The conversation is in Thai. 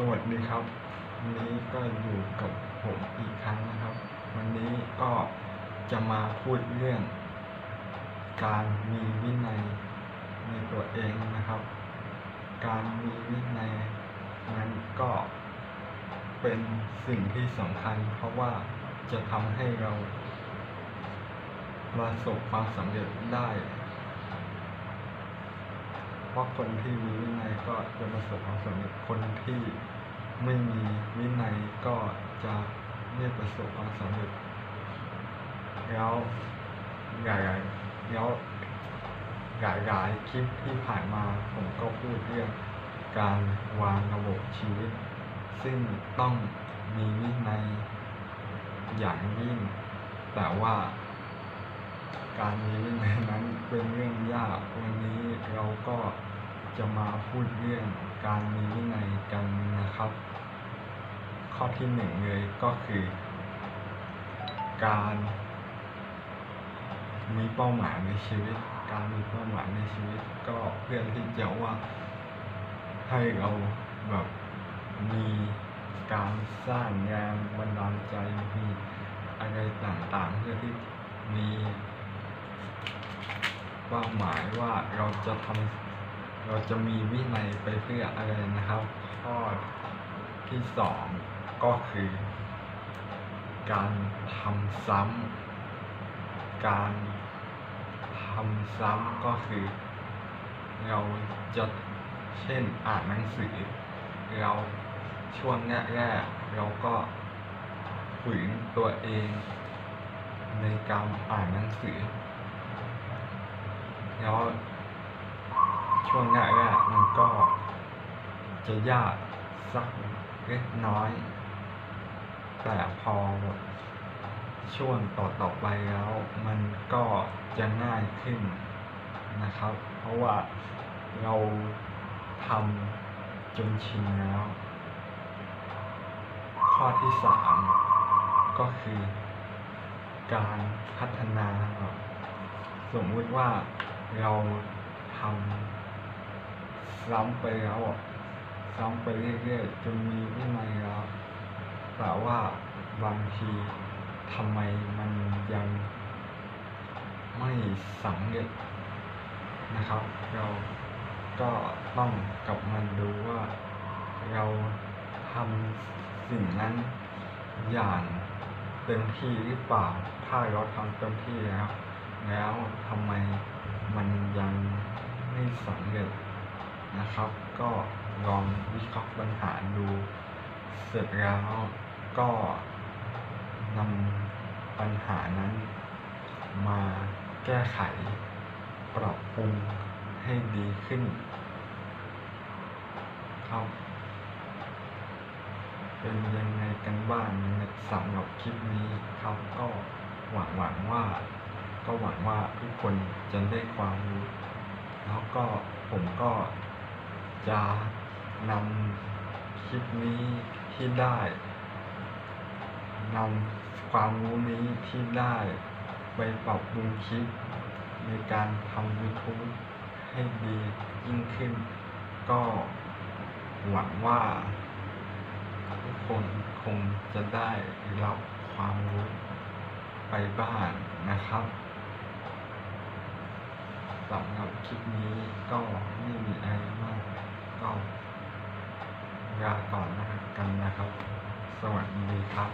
สวัสดีครับ วันนี้ก็อยู่กับผมอีกครั้งนะครับ วันนี้ก็จะมาพูดเรื่อง การมีวินัยในตัวเองนะครับ การมีวินัยนั้นก็เป็นสิ่งที่สำคัญ เพราะว่าจะทำให้เราประสบความสำเร็จได้ เพราะคนที่มีวินัยก็จะประสบความสำเร็จคนที่ไม่มีวินัยก็จะไม่ประสบความสำเร็จแล้วหลายๆแล้วหลายๆคลิปที่ผ่านมาผมก็พูดเรื่องการวางระบบชีวิต ซึ่งต้องมีวินัยอย่างยิ่ง แต่ว่าการมีวินัยนั้นเป็นเรื่องยากวันนี้เราก็ จะมาพูดเรื่องการมีวินัยกันนะครับ ข้อที่หนึ่งเลยก็คือ การมีเป้าหมายในชีวิต การมีเป้าหมายในชีวิต ก็เพื่อที่จะว่าให้เราแบบมีการสร้างแรงบันดาลใจมีอะไรต่างๆเพื่อที่มีเป้าหมายว่าเราจะทำ เราจะมีวินัยไปเพื่ออะไรนะครับ ข้อที่สองก็คือ การทำซ้ำการทำซ้ำก็คือ เราจะเช่นอ่านหนังสือ เราช่วงแรกๆเราก็ฝืนตัวเองในการอ่านหนังสือ แล้ว ช่วงแรกๆมันก็จะยากสักเล็กน้อย แต่พอช่วงต่อๆไปแล้ว มันก็จะง่ายขึ้นนะครับ เพราะว่าเราทำจนชินแล้ว ข้อที่สามก็คือการพัฒนาสมมุติว่าเราทำ ซ้ำไปแล้วอะซ้ำไปเรื่อยๆจนมีวินัยแล้วแต่ว่าบางทีทำไมมันยังไม่สำเร็จนะครับ เราก็ต้องกลับมาดูว่าเราทำสิ่งนั้นอย่างเต็มที่หรือเปล่า ถ้าเราทำเต็มที่แล้ว แล้วทำไมมันยังไม่สำเร็จ นะครับ ก็ลองวิเคราะห์ปัญหาดูเสร็จแล้วก็นำปัญหานั้นมาแก้ไข ปรับปรุงให้ดีขึ้น ครับ เป็นยังไงกันบ้างสำหรับคลิปนี้ครับก็หวังหวังว่า ก็หวังว่าทุกคนจะได้ความรู้แล้วก็ผมก็ จะนำคลิปนี้ที่ได้นำความรู้นี้ที่ได้ไปปรับปรุงคลิป ในการทำ YouTube ให้ดียิ่งขึ้น ก็หวังว่าทุกคนคงจะได้รับความรู้ไปบ้างนะครับสำหรับคลิปนี้ก็ไม่มีอะไรมาก ก็ลาก่อนนะครับกันนะครับ สวัสดีครับ